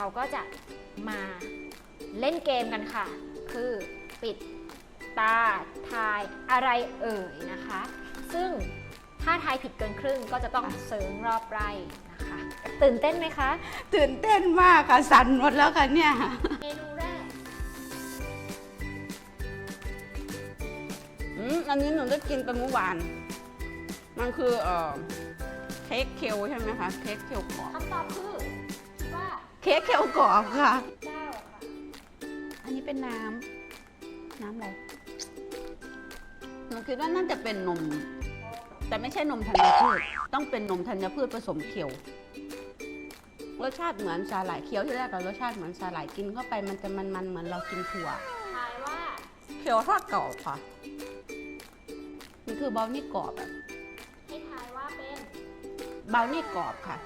เราก็จะมาเล่นเกมกันค่ะ คือปิดตาทายอะไรเอ่ยนะคะ ซึ่งถ้าทายผิดเกินครึ่งก็จะต้องเสริงรอบไร่นะคะ ตื่นเต้นไหมคะ ตื่นเต้นมากค่ะ สั่นหมดแล้วค่ะเนี่ยเมนูแรกอืมอันนี้หนูได้กินไปเมื่อวาน มันคือเอ่อเค้กเคลใช่ไหมคะเค้กเคลกรอบคำตอบคือคิดว่า เค้กเคลกรอบค่ะเก้าค่ะ อันนี้เป็นน้ำ น้ำอะไร หนูคิดว่าน่าจะเป็นนม แต่ไม่ใช่นมธัญพืช ต้องเป็นนมธัญพืชผสมเคียว รสชาติเหมือนสาหร่ายเคี้ยวที่แรกกับรสชาติเหมือนสาหร่ายกินเข้าไปมันจะมันๆเหมือนเรากินถั่ว ทายว่าเคี้ยวทอดกรอบค่ะนี่คือบราวนี่กรอบอะให้ทายว่าเป็นบราวนี่กรอบค่ะ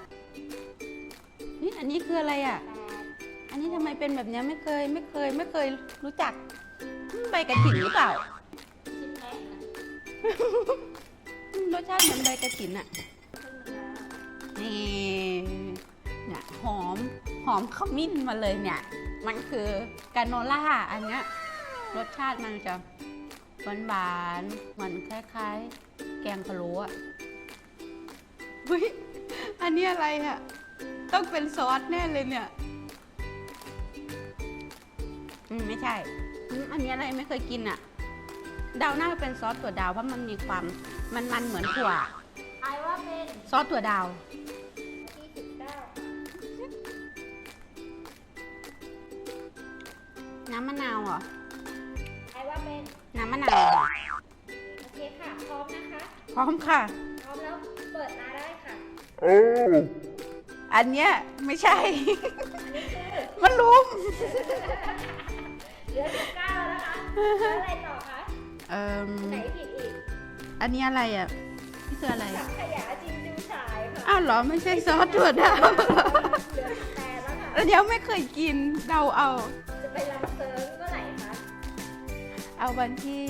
นี่อันนี้คืออะไรอะอันนี้ทำไมเป็นแบบเนี้ยไม่เคยไม่เคยไม่เคยรู้จักใบกระถิ่นหรือเปล่าชิ้นแรกค่ะอืมรสชาติเหมือนใบกระถินอะครึ่งหนึ่งแล้วนี่เนี่ยหอมหอมขมิ้นมาเลยเนี่ย มันคือกาโนล่าอันเนี้ยรสชาติมันจะหวานหวานเหมือนคล้ายๆ แกงพะโล้อะเฮ้ย อันนี้อะไรอะ ต้องเป็นซอสแน่เลยเนี่ย อืมไม่ใช่อืมอันนี้อะไรไม่เคยกินอะดาวน่าจะเป็นซอสถั่วดาวเพราะมันมีความมันมันๆเหมือนถั่วทายว่าเป็นซอสถั่วดาว ที่สิบเก้าค่ะน้ำมะนาวเหรอทายว่าเป็นน้ำมะนาวเหรอโอเคค่ะ พร้อมนะคะ พร้อมค่ะ พร้อมแล้วเปิดตาได้ค่ะ อันเนี้ยไม่ใช่อันนี้คือมันลุมเหลือสิบเก้าแล้วนะคะแล้วอะไรต่อคะ เอ่มไหนผิดอีกอันนี้อะไรอะนี่คืออะไรสังขยาจิมจิมฉายค่ะอ้าวเหรอไม่ใช่ซอสถั่วดาวเหลือสิบแปดแล้วค่ะเดี๋ยวไม่เคยกินเดาเอา จะไปรังเซิร์ฟเมื่อไหร่คะ เอาวันที่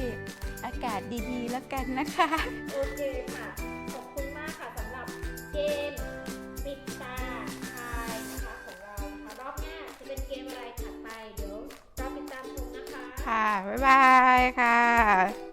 อากาศดีๆแล้วกันนะคะ โอเคค่ะ ขอบคุณมากค่ะสำหรับเกม ค่ะ บ๊ายบายค่ะ